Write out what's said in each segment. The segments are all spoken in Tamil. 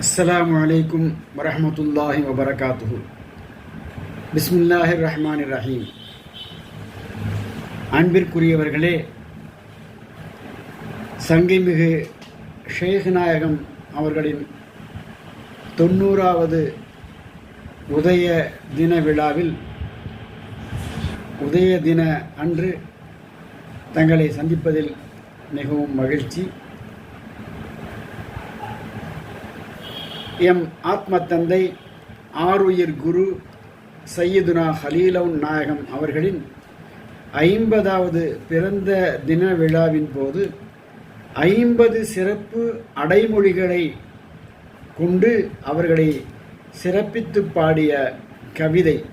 அஸ்ஸலாமு அலைக்கும் வரஹ்மத்துல்லாஹி வபரகாத்துஹு பிஸ்மில்லாஹி ரஹ்மான் ரஹீம் அன்பிற்குரியவர்களே சங்கைமிகு ஷேக் நாயகம் அவர்களின் தொண்ணூறாவது உதய தின விழாவில் உதய தின அன்று தங்களை சந்திப்பதில் மிகவும் மகிழ்ச்சி. எம் ஆத்ம தந்தை ஆருயிர் குரு சையதுனா ஹலீலவுன் நாயகம் அவர்களின் ஐம்பதாவது பிறந்த தின விழாவின் போது ஐம்பது சிறப்பு அடைமொழிகளை கொண்டு அவர்களை சிறப்பித்து பாடிய கவிதை.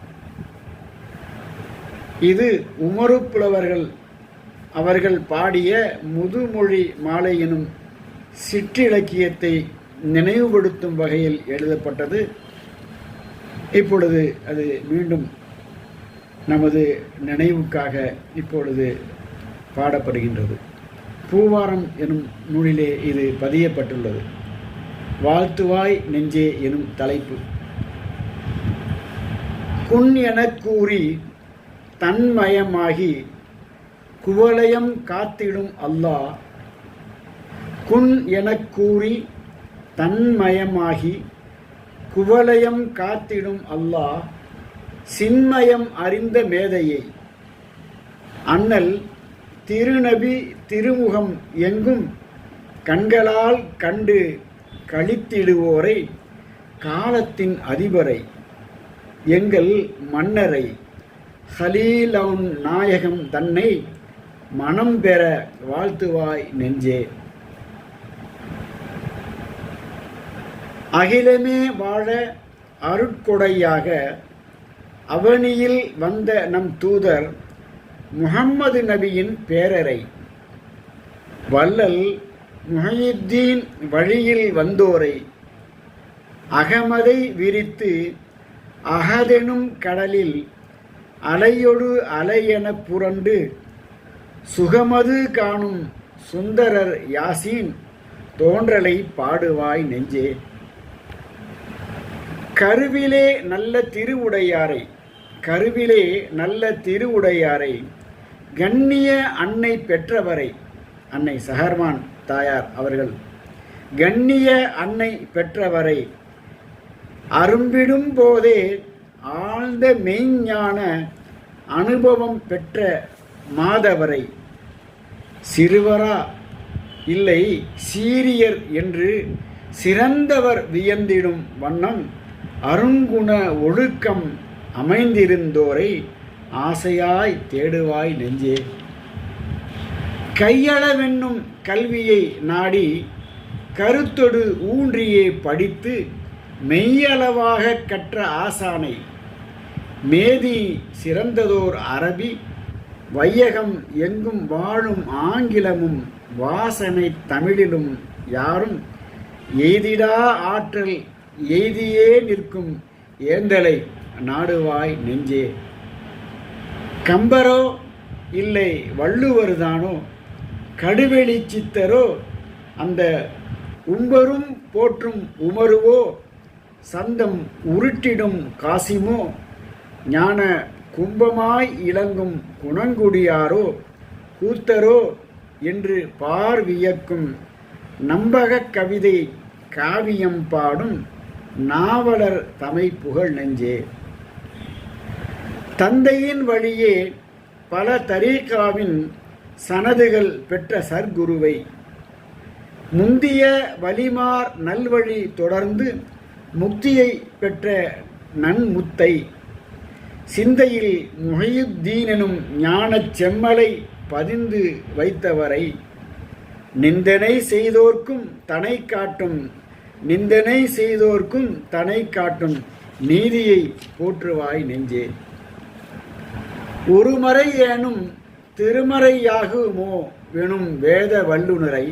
இது உமருப்புலவர்கள் புலவர்கள் அவர்கள் பாடிய முதுமொழி மாலை எனும் சிற்றிலக்கியத்தை நினைவுபடுத்தும் வகையில் எழுதப்பட்டது. இப்பொழுது அது மீண்டும் நமது நினைவுக்காக இப்பொழுது பாடப்படுகின்றது. பூவாரம் எனும் நூலிலே இது பதியப்பட்டுள்ளது. வாழ்த்துவாய் நெஞ்சே எனும் தலைப்பு. குன் எனக் கூறி தன்மயமாகி குவலயம் காத்திடும் அல்லாஹ் குன் எனக் கூறி தன்மயமாகி குவலயம் காத்திடும் அல்லாஹ் சின்மயம் அறிந்த மேதையை. அண்ணல் திருநபி திருமுகம் எங்கும் கண்களால் கண்டு கழித்திடுவோரை காலத்தின் அதிபரை எங்கள் மன்னரை. ஹலீலவுன் நாயகம் தன்னை மனம் பெற வாழ்த்துவாய் நெஞ்சே. அகிலமே வாழ அருட்கொடையாக அவனியில் வந்த நம் தூதர் முகம்மது நபியின் பேரரை வள்ளல் முஹியுத்தீன் வழியில் வந்தோரை. அகமதை விரித்து அகதெனும் கடலில் அலையொடு அலையென புரண்டு சுகமது காணும் சுந்தரர் யாசீன் தோன்றலை பாடுவாய் நெஞ்சே. கருவிலே நல்ல திருவுடையாரை கருவிலே நல்ல திருவுடையாரை கண்ணிய அன்னை பெற்றவரை அன்னை சஹர்மான் தாயார் அவர்கள் கண்ணிய அன்னை பெற்றவரை அரும்பிடும் போதே ஆழ்ந்த மெய்ஞான அனுபவம் பெற்ற மாதவரை சிறுவரா இல்லை சீரியர் என்று சிறந்தவர் வியந்திடும் வண்ணம் அருங்குண ஒழுக்கம் அமைந்திருந்தோரை ஆசையாய் தேடுவாய் நெஞ்சே. கையளவென்னும் கல்வியை நாடி கருத்தொடு ஊன்றியே படித்து மெய்யளவாக கற்ற ஆசானை. மேதி சிறந்ததோர் அரபி வையகம் எங்கும் வாழும் ஆங்கிலமும் வாசனை தமிழிலும் யாரும் எய்திடா ஆற்றல் எய்தியே நிற்கும் ஏந்தலை நாடுவாய் நெஞ்சே. கம்பரோ இல்லை வள்ளுவர்தானோ கடுவெளி சித்தரோ? அந்த உம்பரும் போற்றும் உமருவோ? சந்தம் உருட்டிடும் காசிமோ? ஞான கும்பமாய் இளங்கும் குணங்குடியாரோ? கூத்தரோ? என்று பார்வியக்கும் நம்பகக் கவிதை காவியம் பாடும் நாவலர் தமை புகழ் நெஞ்சே. தந்தையின் வழியே பல தரீகாவின் சனதுகள் பெற்ற சர்க்குருவை. முந்திய வலிமார் நல்வழி தொடர்ந்து முக்தியை பெற்ற நன்முத்தை. சிந்தையில் முகையுத்தீனெனும் ஞானச் செம்மலை பதிந்து வைத்தவரை. நிந்தனை செய்தோர்க்கும் தனை காட்டும் நிந்தனை செய்தோர்க்கும் தனை காட்டும் நீதியை போற்றுவாய் நெஞ்சே. ஒருமறை ஏனும் திருமறையாகுமோ வெனும் வேத வல்லுனரை.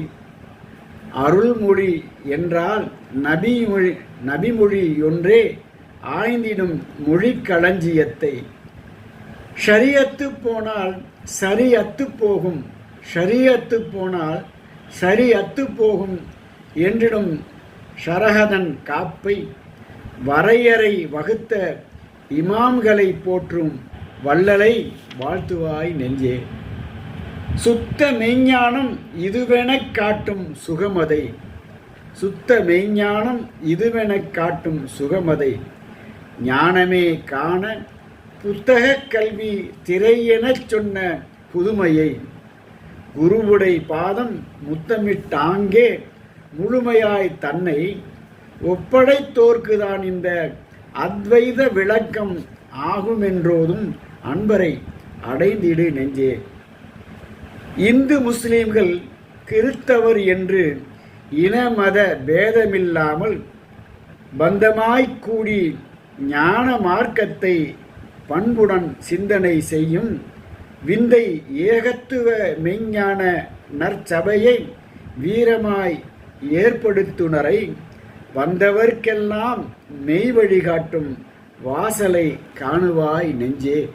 அருள்மொழி என்றால் நபிமொழி நபிமொழி ஒன்றே ஆய்ந்திடும் மொழிக்களஞ்சியத்தை. ஷரியத்து போனால் சரி அத்து போகும் ஷரியத்து போனால் சரி அத்து போகும் என்றிடும் ஷரஹதன் காப்பை வரையறை வகுத்த இமாம்களை போற்றும் வள்ளலை வாழ்த்துவாய் நெஞ்சே. சுத்த மெய்ஞானம் இதுவெனக் காட்டும் சுகமதை. சுத்த மெய்ஞானம் இதுவெனக் காட்டும் சுகமதை. ஞானமே காண புத்தகக் கல்வி திரையெனச் சொன்ன புதுமையை. குருவுடை பாதம் முத்தமிட்டாங்கே முழுமையாய் தன்னை ஒப்படைத்தோர்க்குதான் இந்த அத்வைத விளக்கம் ஆகுமென்றோதும் அன்பரை அடைந்திடு நெஞ்சே. இந்து முஸ்லீம்கள் கிறித்தவர் என்று இன மத பேதமில்லாமல் பந்தமாய்க் கூடி ஞான மார்க்கத்தை பண்புடன் சிந்தனை செய்யும் விந்தை ஏகத்துவ மெய்ஞான நற்சபையை வீரமாய் ஏற்படுத்துனரை வந்தவர்க்கெல்லாம் மெய் வழிகாட்டும் வாசலை காணுவாய் நெஞ்சே.